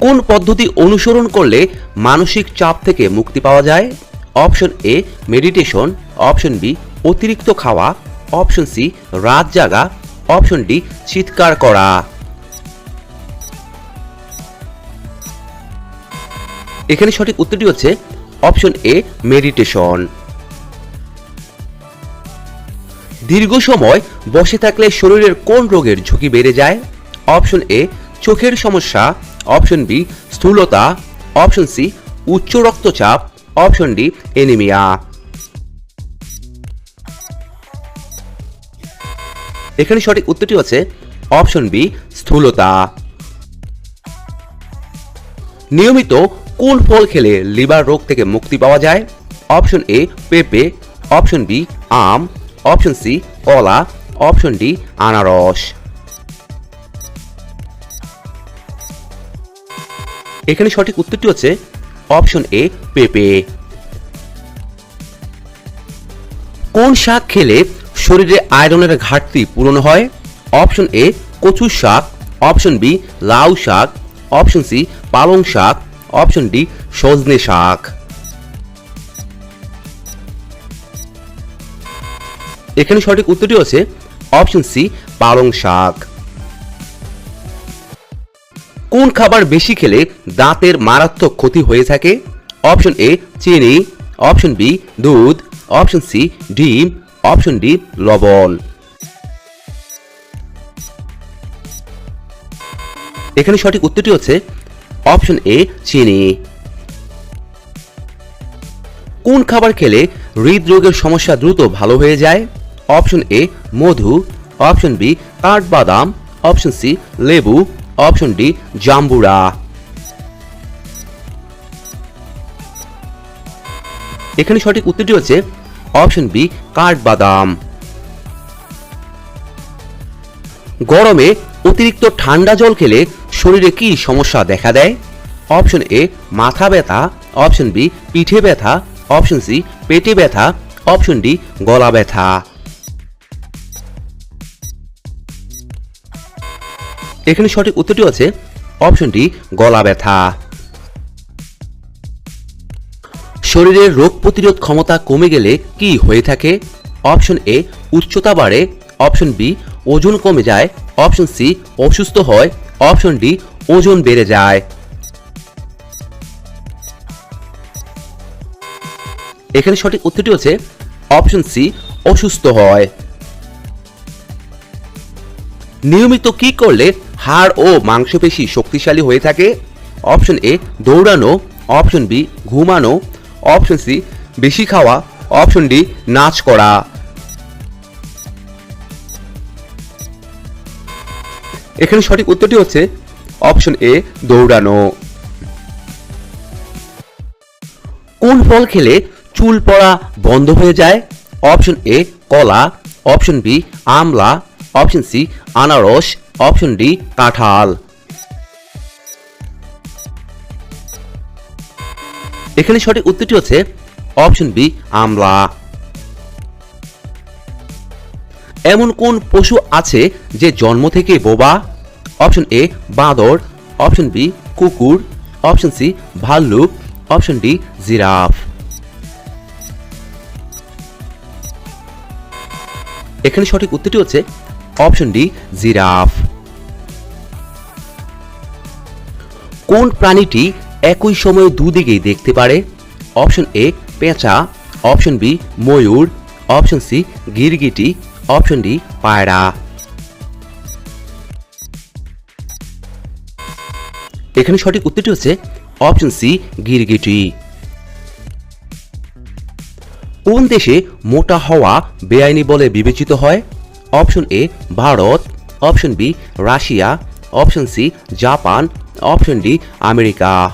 কোন পদ্ধতি অনুসরণ করলে মানসিক চাপ থেকে মুক্তি পাওয়া যায়? Option A, meditation. Option B, অতিরিক্ত খাওয়া। অপশন সি, রাত জাগা। অপশন ডি, চিৎকার করা। এখানে সঠিক উত্তরটি হচ্ছে অপশন এ, মেডিটেশন। দীর্ঘ সময় বসে থাকলে শরীরের কোন রোগের ঝুঁকি বেড়ে যায়? অপশন এ, চোখের সমস্যা। অপশন বি স্থূলতা. অপশন সি উচ্চ রক্তচাপ. অপশন ডি এনিমিয়া এখানে সঠিক উত্তরটি হচ্ছে অপশন বি স্থূলতা। নিয়মিত কোন ফল খেলে লিভার রোগ থেকে মুক্তি পাওয়া যায়? অপশন এ পেঁপে. অপশন বি আম. অপশন সি কলা. অপশন ডি আনারস। এখানে সঠিক উত্তরটি হচ্ছে অপশন এ, পেঁপে। কোন শাক খেলে শরীরে আয়রনের ঘাটতি পূরণ হয়? অপশন এ, কচুর শাক। অপশন বি, লাউ শাক। অপশন সি, পালং শাক। অপশন ডি, সজনে শাক। এখানে সঠিক উত্তরটি হচ্ছে অপশন সি, পালং শাক। কোন খাবার বেশি খেলে দাঁতের মারাত্মক ক্ষতি হয়ে থাকে? অপশন এ চিনি। অপশন বি দুধ। অপশন সি ডিম। অপশন ডি লবণ। এখানে সঠিক উত্তরটি হচ্ছে অপশন এ চিনি। কোন খাবার খেলে হৃদরোগের সমস্যা দ্রুত ভালো হয়ে যায়? অপশন এ মধু। অপশন বি কাঠবাদাম। অপশন সি লেবু। অপশন ডি জাম্বুরা এখানে সঠিক উত্তরটি হচ্ছে অপশন বি কাঠবাদাম। গরমে অতিরিক্ত ঠান্ডা জল খেলে শরীরে কি সমস্যা দেখা দেয়? অপশন এ মাথা ব্যথা। অপশন বি পিঠে ব্যথা। অপশন সি পেটে ব্যথা। অপশন ডি গলা ব্যথা। এখানে সঠিক উত্তরটি হচ্ছে অপশনটি গলা ব্যথা। শরীরের রোগ প্রতিরোধ ক্ষমতা কমে গেলে কি হয়ে থাকে? অপশন এ, উচ্চতা বাড়ে। অপশন বি, ওজন কমে যায়। অপশন সি, অসুস্থ হয়। অপশন ডি, ওজন বেড়ে যায়। এখানে সঠিক উত্তরটি হচ্ছে অপশন সি, অসুস্থ হয়। নিয়মিত কি করলে হাড় ও মাংসপেশি শক্তিশালী হয়ে থাকে। অপশন এ, দৌড়ানো। অপশন বি, ঘুমানো। অপশন সি, বেশি খাওয়া। অপশন ডি, নাচ করা। এখানে সঠিক উত্তরটি হচ্ছে অপশন এ, দৌড়ানো। কোন ফল খেলে চুল পড়া বন্ধ হয়ে যায়? অপশন এ, কলা। অপশন বি, আমলা। অপশন সি, আনারস। অপশন ডি কাঁঠাল এখানে সঠিক উত্তরটি হচ্ছে অপশন বি আমলা। এমন কোন পশু আছে যে জন্ম থেকে বোবা? অপশন এ বাঁদর। অপশন বি কুকুর। অপশন সি ভাল্লুক। Option D giraffe. এখানে সঠিক উত্তরটি হচ্ছে অপশন ডি জিরাফ। কোন প্রাণীটি একই সময়ে দুদিকেই দেখতে পারে? অপশন এ, পেঁচা। অপশন বি, ময়ূর। অপশন সি, গিরগিটি। অপশন ডি, পায়রা। এখানে সঠিক উত্তরটি হচ্ছে অপশন সি, গিরগিটি। কোন দেশে মোটা হওয়া বেআইনি বলে বিবেচিত হয়? Option A, Bharat. Option B, Russia. Option C, Japan. Option D America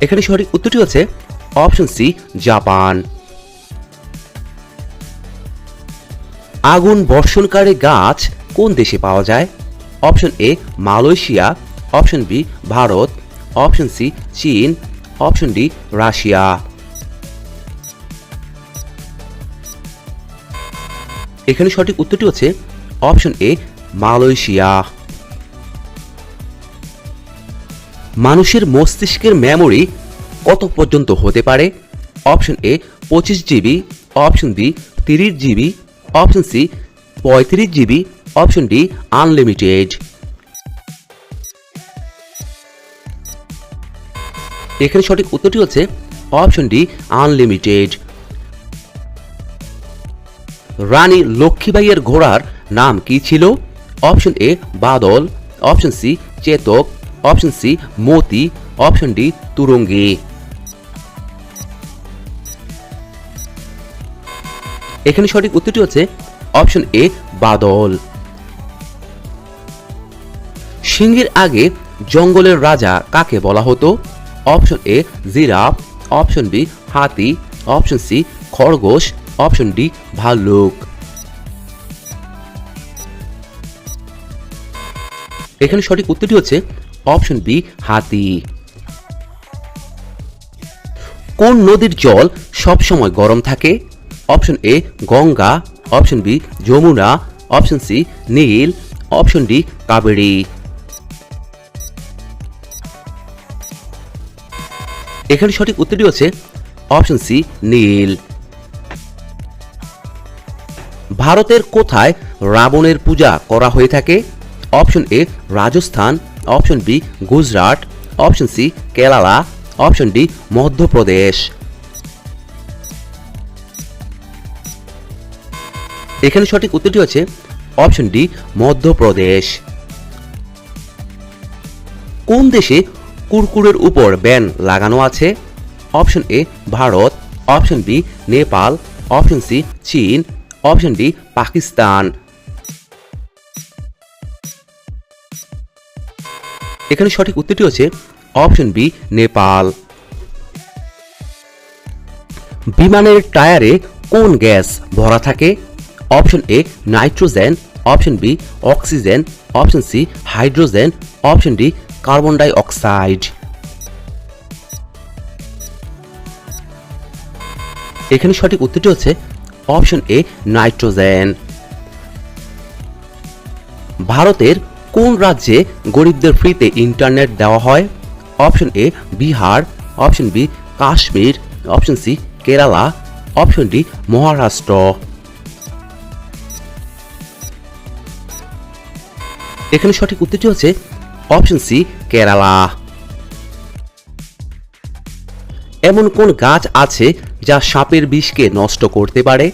এখানে সঠিক উত্তরটি হচ্ছে অপশন সি জাপান আগুন বর্ষণকারী গাছ কোন দেশে পাওয়া যায়? Option A Malaysia. Option B Bharat. Option C চীন। Option D Russia. এখানে সঠিক উত্তরটি হচ্ছে অপশন এ মালয়েশিয়া মানুষের মস্তিষ্কের মেমোরি কত পর্যন্ত হতে পারে? অপশন এ পঁচিশ জিবি অপশন বি তিরিশ জিবি অপশন সি পঁয়ত্রিশ জিবি অপশন ডি আনলিমিটেড এখানে সঠিক উত্তরটি হচ্ছে অপশন ডি আনলিমিটেড রানী লক্ষ্মীবাইয়ের ঘোড়ার নাম কি ছিল? Option A, Badal, option C, Chetak, option C, Moti, option D, Turangi. এখানে সঠিক উত্তরটি হচ্ছে অপশন এ, বাদল। সিংহের আগে জঙ্গলের রাজা কাকে বলা হতো? Option A, giraffe, option B, হাতি, অপশন সি, খরগোশ, অপশন ডি, ভাল্লুক। এখানে সঠিক উত্তরটি হচ্ছে অপশন বি, হাতি। কোন নদীর জল সবসময় গরম থাকে? Option A, Ganga. Option B, Yamuna. Option C, Neil. Option D, Kaveri. এখানে সঠিক উত্তরটি হচ্ছে অপশন সি, নীল। ভারতের কোথায় রাবণের পূজা করা হয়ে থাকে? Option A Rajasthan, option B Gujarat, option C Kerala, option D Madhya Pradesh. এখানে সঠিক উত্তরটি হচ্ছে অপশন ডি মধ্যপ্রদেশ। কোন দেশে কুরকুরের উপর ব্যান লাগানো আছে? Option A Bharat, option B Nepal, option C চীন, অপশন ডি পাকিস্তান। এখানে সঠিক উত্তরটি হচ্ছে অপশন বি, নেপাল। বিমানের টায়ারে কোন গ্যাস ভরা থাকে? Option A, nitrogen. Option B, oxygen. Option C, hydrogen. Option D, carbon die oxide. এখানে সঠিক উত্তরটি হচ্ছে অপশন এ, নাইট্রোজেন। ভারতের কোন রাজ্যে গরিবদের ফ্রিতে ইন্টারনেট দেওয়া হয়? Option A Bihar. Option B Kashmir. Option C Kerala. Option D Maharashtra. এখানে সঠিক উত্তরটি হচ্ছে অপশন সি কেরালা। এমন কোন গাছ আছে যা সাপের বিষকে নষ্ট করতে পারে?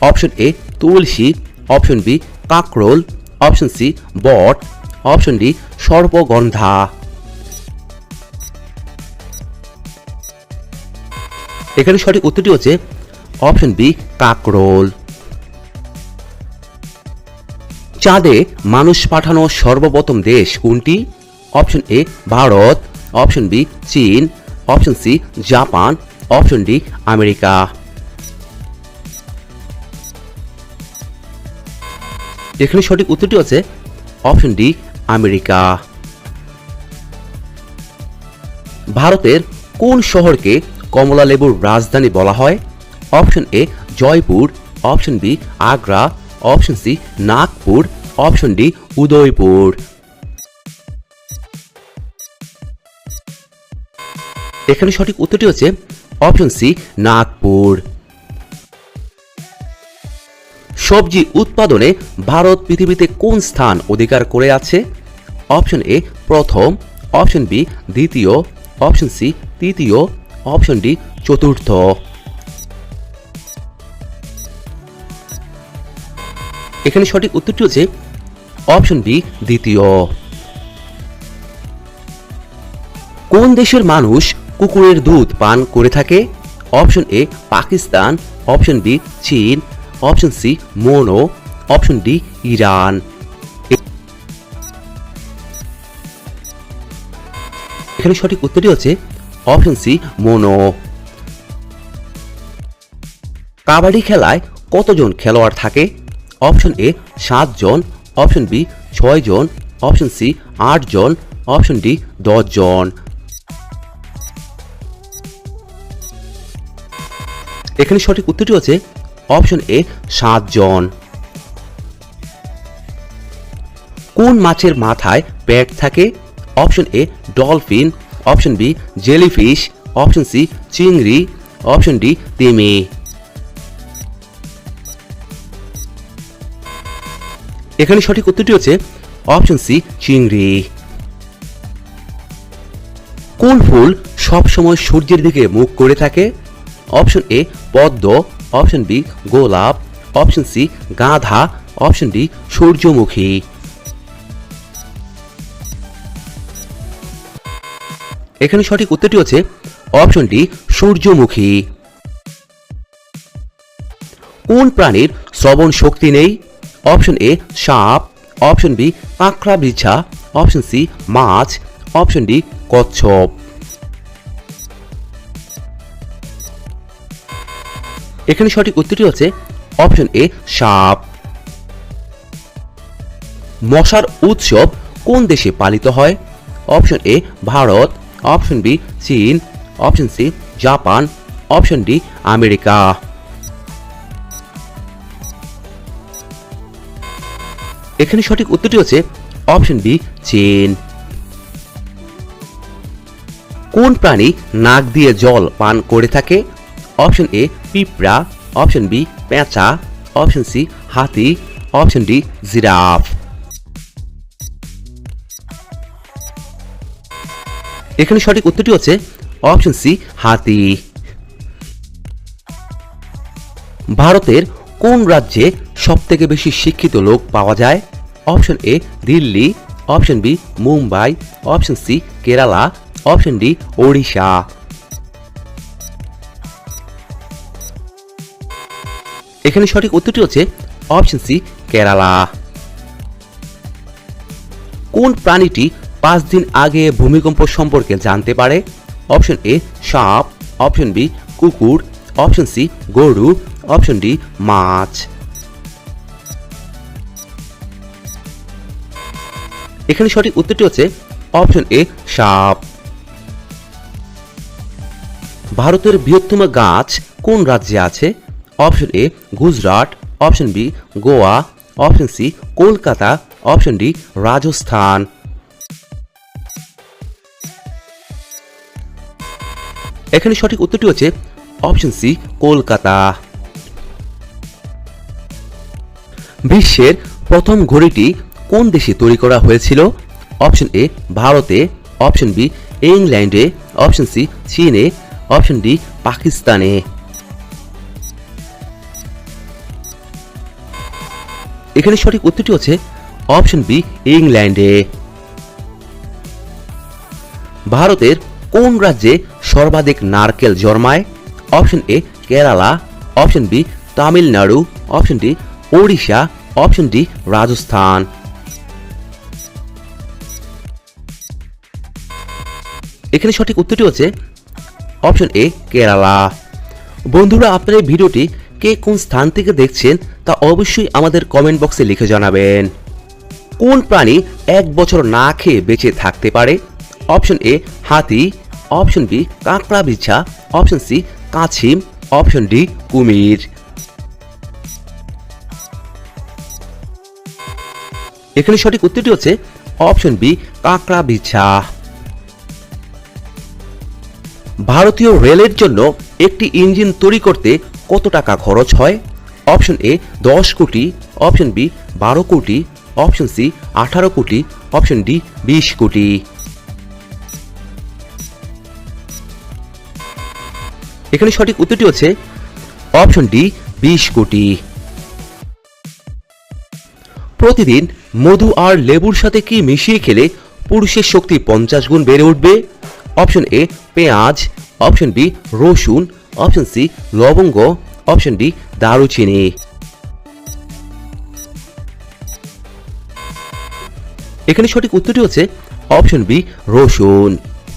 অপশন এ তুলসী। অপশন বি কাকরোল। অপশন সি বট। অপশন ডি সর্বগন্ধা এখানে সঠিক উত্তরটি হচ্ছে অপশন বি, কাকরোল। চাঁদে মানুষ পাঠানো সর্বপ্রথম দেশ কোনটি? Option A, Bharat. Option B, চীন। Option C, Japan. Option D, America. এখানে সঠিক উত্তরটি হচ্ছে অপশন ডি আমেরিকা। ভারতের কোন শহরকে কমলা লেবুর রাজধানী বলা হয়? Option A, Jaipur, option B, Agra, option C, Nagpur, option D, Udaipur. এখানে সঠিক উত্তরটি হচ্ছে অপশন সি, নাগপুর। সবজি উৎপাদনে ভারত পৃথিবীতে কোন স্থান অধিকার করে আছে? অপশন এ প্রথম, অপশন বি দ্বিতীয়, অপশন সি তৃতীয়, অপশন ডি চতুর্থ। এখানে সঠিক উত্তরটি হচ্ছে অপশন বি দ্বিতীয়। কোন দেশের মানুষ কুকুরের দুধ পান করে থাকে? Option A Pakistan, option B চীন, অপশন সি মোনো অপশন ডি ইরান। এখানে সঠিক উত্তরটি হচ্ছে অপশন সি মোনো। কাবাডি খেলায় কতজন খেলোয়াড় থাকে? অপশন এ সাতজন অপশন বি ছয় জন অপশন সি আট জন অপশন ডি দশ জন এখানে সঠিক উত্তরটি হচ্ছে অপশন এ সাতজন। কোন মাছের মাথায় পেট থাকে? Option A dolphin, option B jellyfish, option C চিংড়ি, অপশন ডি তিমি। এখানে সঠিক উত্তরটি হচ্ছে অপশন সি চিংড়ি। কোন ফুল সবসময় সূর্যের দিকে মুখ করে থাকে? অপশন এ পদ্ম, অপশন বি গোলাপ, অপশন সি গাঁধা, অপশন ডি সূর্যমুখী। এখানে সঠিক উত্তরটি হচ্ছে অপশন ডি সূর্যমুখী। কোন প্রাণীর শ্রবণ শক্তি নেই? অপশন এ, সাপ। অপশন বি কাঁকড়া বিছা। অপশন সি, মাছ। অপশন ডি, কচ্ছপ। এখানে সঠিক উত্তরটি হচ্ছে অপশন এ, সাপ। মশার উৎসব কোন দেশে পালিত হয়? Option A, Bharat. Option B চীন option C Japan option D America এখানে সঠিক উত্তরটি হচ্ছে অপশন বি চীন কোন প্রাণী নাক দিয়ে জল পান করে থাকে? অপশন এ পিঁপড়া. অপশন বি পেঁচা. অপশন সি হাতি. Option D giraffe. এখানে সঠিক উত্তরটি হচ্ছে অপশন সি, হাতি। ভারতের কোন রাজ্যে সবথেকে বেশি শিক্ষিত লোক পাওয়া যায়? Option A, Delhi, option B, Mumbai, option C, Kerala, option D, Odisha. এখানে সঠিক উত্তরটি হচ্ছে অপশন সি, কেরালা। কোন প্রাণীটি পাঁচ দিন আগে ভূমিকম্প সম্পর্কে জানতে পারে। অপশন এ, সাপ। অপশন বি, কুকুর। অপশন সি, গরু। অপশন ডি, মাছ। এখানে সঠিক উত্তরটি হচ্ছে অপশন এ, সাপ। ভারতের বৃহত্তম গাছ কোন রাজ্যে আছে? Option A, Gujarat. Option B, Goa. Option C, Kolkata. Option D, Rajasthan. এখানে সঠিক উত্তরটি হচ্ছে অপশন সি, কলকাতা। বিশ্বের প্রথম ঘড়িটি কোন দেশে তৈরি করা হয়েছিল? অপশন এ, ভারতে। অপশন বি, ইংল্যান্ডে। অপশন সি, চীনে। অপশন ডি, পাকিস্তানে। এখানে সঠিক উত্তরটি হচ্ছে অপশন বি, ইংল্যান্ডে। ভারতের কোন রাজ্যে সর্বাধিক নারকেল জন্মায়। Option A Kerala option B Tamil Nadu option D Odisha option D Rajasthan এখানে সঠিক উত্তরটি হচ্ছে অপশন এ কেরালা বন্ধুরা, আপনার এই ভিডিওটি কে কোন স্থান থেকে দেখছেন তা অবশ্যই আমাদের কমেন্ট বক্সে লিখে জানাবেন। কোন প্রাণী এক বছর না খেয়ে বেঁচে থাকতে পারে? অপশন এ হাতি। অপশন বি, কাঁকড়া বিছা। অপশন সি, কাছিম। অপশন ডি, কুমির। এখানে সঠিক উত্তরটি হচ্ছে অপশন বি, কাঁকড়া বিছা। ভারতীয় রেলের জন্য একটি ইঞ্জিন তৈরি করতে কত টাকা খরচ হয়? অপশন এ, দশ কোটি। অপশন বি, বারো কোটি। অপশন সি, আঠারো কোটি। অপশন ডি, বিশ কোটি। এখানে সঠিক উত্তরটি হচ্ছে অপশন ডি, বিশ কোটি। প্রতিদিন মধু আর লেবুর সাথে কি মিশিয়ে খেলে পুরুষের শক্তি পঞ্চাশ গুণ বেড়ে উঠবে? অপশন এ, পেঁয়াজ। অপশন বি, রসুন। অপশন সি, লবঙ্গ। অপশন ডি, দারুচিনি। এখানে সঠিক উত্তরটি হচ্ছে অপশন বি, রসুন।